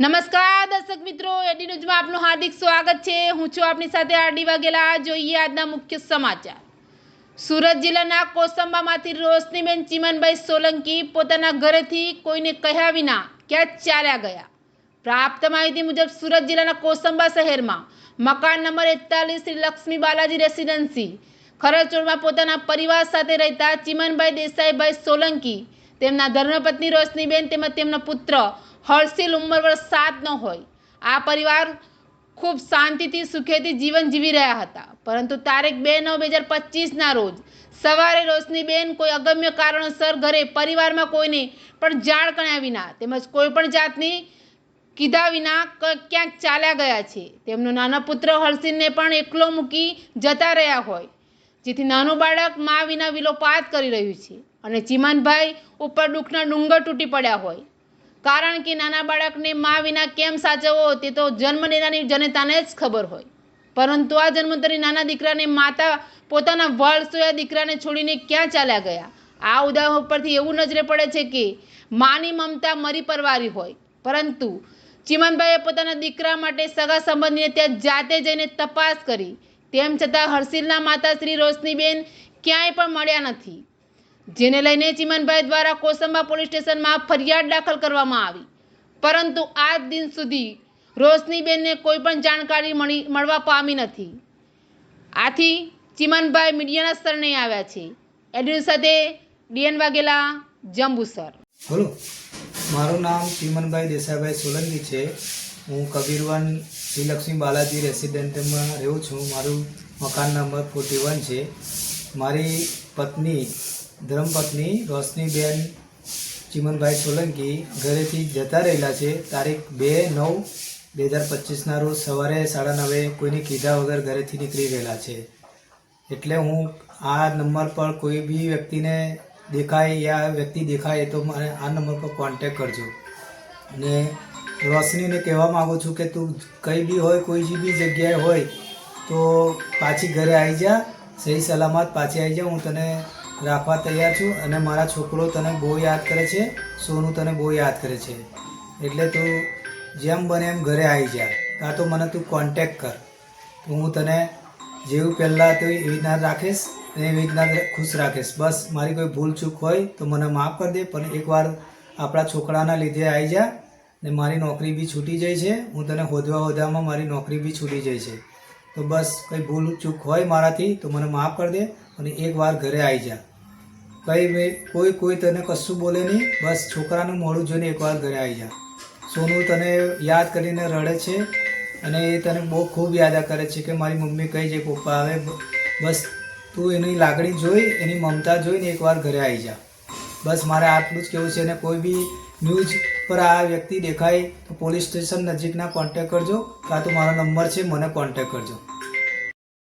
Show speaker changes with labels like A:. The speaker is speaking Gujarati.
A: નમસ્કાર, દર્શક મિત્રો. એડી ન્યૂઝમાં આપનું હાર્દિક સ્વાગત છે. હું છું આપની સાથે આરડી વાઘેલા. જોઈએ આજના મુખ્ય સમાચાર. સુરત જિલ્લાના કોસંબામાંથી રોશનીબેન ચીમનભાઈ સોલંકી પોતાના ઘરેથી કોઈને કહ્યા વિના ક્યાં ચાલ્યા ગયા? પ્રાપ્ત માહિતી મુજબ સુરત જિલ્લાના કોસંબા શહેરમાં મકાન નંબર એકતાલીસ શ્રી લક્ષ્મી બાલાજી રેસિડેન્સી ખરચોડમાં પોતાના પરિવાર સાથે રહેતા ચીમનભાઈ દેસાઈભાઈ સોલંકી, તેમના ધર્મપત્ની રોશનીબેન તેમજ તેમનો પુત્ર હર્ષિલ ઉંમર વર્ષ સાતનો હોય. આ પરિવાર ખૂબ શાંતિથી, સુખેથી જીવન જીવી રહ્યા હતા. પરંતુ તારીખ બે નવ બે હજાર પચીસના રોજ સવારે રોશનીબેન કોઈ અગમ્ય કારણોસર ઘરે પરિવારમાં કોઈને પણ જાણ કર્યા વિના તેમજ કોઈ પણ જાતની કીધા વિના ક્યાંક ચાલ્યા ગયા છે. તેમનો નાનો પુત્ર હર્ષિલને પણ એકલો મૂકી જતા રહ્યા હોય, જેથી નાનું બાળક મા વિના વિલોપાત કરી રહ્યું છે અને ચીમાનભાઈ ઉપર દુઃખના ડુંગર તૂટી પડ્યા હોય. કારણ કે નાના બાળકને મા વિના કેમ સાચવવો તે તો જન્મ લેનારી જનતાને જ ખબર હોય. પરંતુ આ જન્મોત્તરી નાના દીકરાને માતા પોતાના વર્ષોયા દીકરાને છોડીને ક્યાં ચાલ્યા ગયા? આ ઉદાહરણ ઉપરથી એવું નજરે પડે છે કે માની મમતા મરી પરવારી હોય. પરંતુ ચીમનભાઈએ પોતાના દીકરા માટે સગા સંબંધીને ત્યાં જાતે જઈને તપાસ કરી. તેમ છતાં હર્ષિલના માતા શ્રી રોશનીબેન ક્યાંય પણ મળ્યા નથી. જેને લઈને ચીમનભાઈ દ્વારા કોસંબા પોલીસ સ્ટેશનમાં ફરિયાદ દાખલ કરવામાં આવી. પરંતુ આજ દિન સુધી રોશનીબેનને કોઈ પણ જાણકારી મળી મળવા પામી નથી. આથી ચીમનભાઈ મીડિયાના શરણે આવ્યા છે. એડિટર સાથે ડીએન વાઘેલા, જંબુસર.
B: બોલો. મારું નામ ચીમનભાઈ દેસાઈભાઈ સોલંકી છે. હું કબીરવન શ્રીલક્ષ્મી બાલાજી રેસિડેન્ટમાં રહું છું. મારું મકાન નંબર ફોર્ટી વન છે. મારી પત્ની ધર્મપત્ની, રોશનીબેન, ચીમનભાઈ સોલંકી ઘરેથી જતા રહેલા છે. તારીખ બે નવ બે હજાર પચીસના રોજ સવારે સાડા નવે કોઈને કીધા વગર ઘરેથી નીકળી ગયેલા છે. એટલે હું આ નંબર પર કોઈ બી વ્યક્તિને દેખાય યા વ્યક્તિ દેખાય તો મને આ નંબર પર કોન્ટેક કરજો. અને રોશનીને કહેવા માગું છું કે તું કંઈ બી હોય, કોઈ બી જગ્યાએ હોય તો પાછી ઘરે આવી જા. સહી સલામત પાછી આવી જા. હું તને રાખવા તૈયાર છું અને મારા છોકરો તને બહુ યાદ કરે છે, સોનું તને બહુ યાદ કરે છે. એટલે તું જેમ બને એમ ઘરે આવી જા. કાં તો મને તું કોન્ટેક કર. તો હું તને જેવું પહેલાં તો એવી રીતના રાખીશ અને એવી રીતના ખુશ રાખીશ. બસ, મારી કોઈ ભૂલ ચૂક હોય તો મને માફ કરી દે, પણ એકવાર આપણા છોકરાના લીધે આવી જા ને મારી નોકરી બી છૂટી જાય છે. હું તને હોદવા હોદામાં મારી નોકરી બી છૂટી જાય છે. તો બસ, કંઈ ભૂલ ચૂક હોય મારાથી તો મને માફ કરી દે અને એકવાર ઘરે આવી જા. કંઈ મેં કોઈ કોઈ તને કશું બોલે નહીં, બસ છોકરાનું મોડું જોઈને એકવાર ઘરે આવી જા. સોનું તને યાદ કરીને રડે છે અને એ તને બહુ ખૂબ યાદ કરે છે કે મારી મમ્મી કહી છે પપ્પા આવે. બસ તું એની લાગણી જોઈ, એની મમતા જોઈને એકવાર ઘરે આવી જા. બસ મારે આટલું જ કહેવું છે અને કોઈ બી ન્યૂઝ પર આ વ્યક્તિ દેખાય તો પોલીસ સ્ટેશન નજીકના કોન્ટેક કરજો, કાં તો મારો નંબર છે, મને કોન્ટેક કરજો.